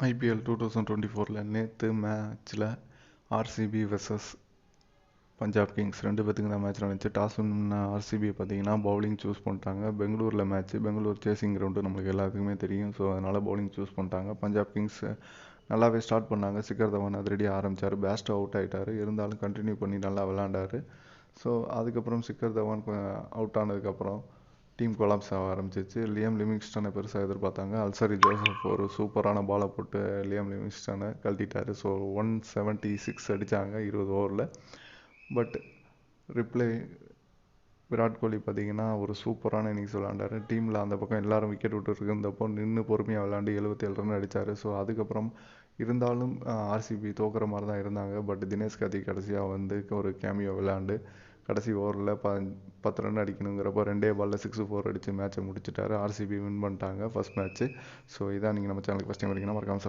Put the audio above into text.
IPL two thousand twenty ஃபோரில் நேற்று மேட்ச்சில் ஆர்சிபி வெர்சஸ் பஞ்சாப் கிங்ஸ் ரெண்டு பேத்துக்கு தான் மேட்ச் நடந்துச்சு. டாஸ் வின் ஆர்சிபி பார்த்தீங்கன்னா பவுலிங் சூஸ் பண்ணிட்டாங்க. பெங்களூரில் மேட்ச் பெங்களூர் சேசிங் கிரவுண்டு நம்மளுக்கு எல்லாத்துக்குமே தெரியும். ஸோ அதனால் பவுலிங் சூஸ் பண்ணிட்டாங்க. பஞ்சாப் கிங்ஸ் நல்லாவே ஸ்டார்ட் பண்ணாங்க. சிக்கர் தவான் அதிரடியாக ஆரம்பித்தார் பேஸ்ட் அவுட் ஆகிட்டார் இருந்தாலும் கண்டினியூ பண்ணி நல்லா விளாண்டார் ஸோ அதுக்கப்புறம் சிக்கர் தவான் அவுட் ஆனதுக்கப்புறம் டீம் கொலாப்ஸ் ஆக ஆரம்பிச்சிச்சு லியம் லிமிங்ஸ்டனை பெருசாக எதிர்பார்த்தாங்க. அல்சரி ஜோசப் ஒரு சூப்பரான பாலை போட்டு லியம் லிமிங்ஸ்டனை கழட்டிட்டார். ஸோ ஒன் செவன்ட்டி சிக்ஸ் அடித்தாங்க இருபது ஓவரில். பட் ரிப்ளை விராட் கோலி பார்த்தீங்கன்னா ஒரு சூப்பரான இன்னிங்ஸ் விளாண்டார் டீமில் அந்த பக்கம் எல்லாரும் விக்கெட் விட்டு இருந்தப்போ நின்று பொறுமையாக விளாண்டு எழுபத்தேழு ரன் அடித்தார் ஸோ அதுக்கப்புறம் இருந்தாலும் ஆர்சிபி தோக்குற மாதிரி தான் இருந்தாங்க. பட் தினேஷ் கார்த்திக் கடைசியாக வந்து ஒரு கேமியோ விளாண்டு கடைசி ஓவரில் ப பத்து ரன் அடிக்கணுங்கிறப்போ ரெண்டே பாலில் சிக்ஸ் ஃபோர் அடித்து மேட்ச்சை முடிச்சிட்டாரு. ஆர்சிபி வின் பண்ணிட்டாங்க ஃபஸ்ட் மேட்ச்சு ஸோ இதான் நீங்கள் நம்ம சேனலுக்கு ஃபஸ்ட் டைம் வரீங்கன்னா மறக்காமல்